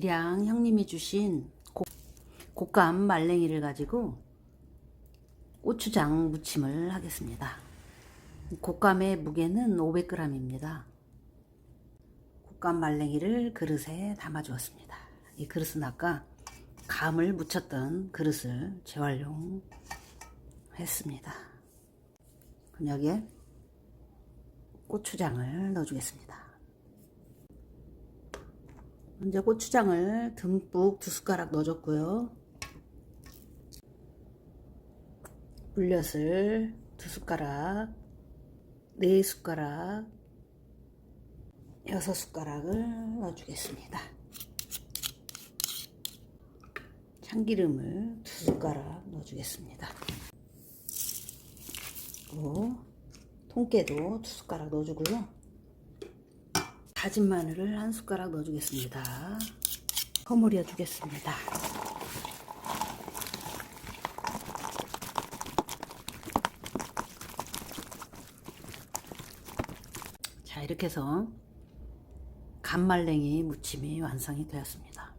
량 형님이 주신 고, 곶감 말랭이를 가지고 고추장 무침을 하겠습니다. 곶감의 무게는 500g입니다. 곶감 말랭이를 그릇에 담아 주었습니다. 이 그릇은 아까 감을 묻혔던 그릇을 재활용했습니다. 그럼 여기에 고추장을 넣어주겠습니다. 먼저 고추장을 듬뿍 두 숟가락 넣어줬고요. 물엿을 두 숟가락, 네 숟가락, 여섯 숟가락을 넣어주겠습니다. 참기름을 두 숟가락 넣어주겠습니다. 그리고 통깨도 두 숟가락 넣어주고요. 다진 마늘을 한 숟가락 넣어주겠습니다. 버무려 주겠습니다. 자 이렇게 해서 간말랭이 무침이 완성이 되었습니다.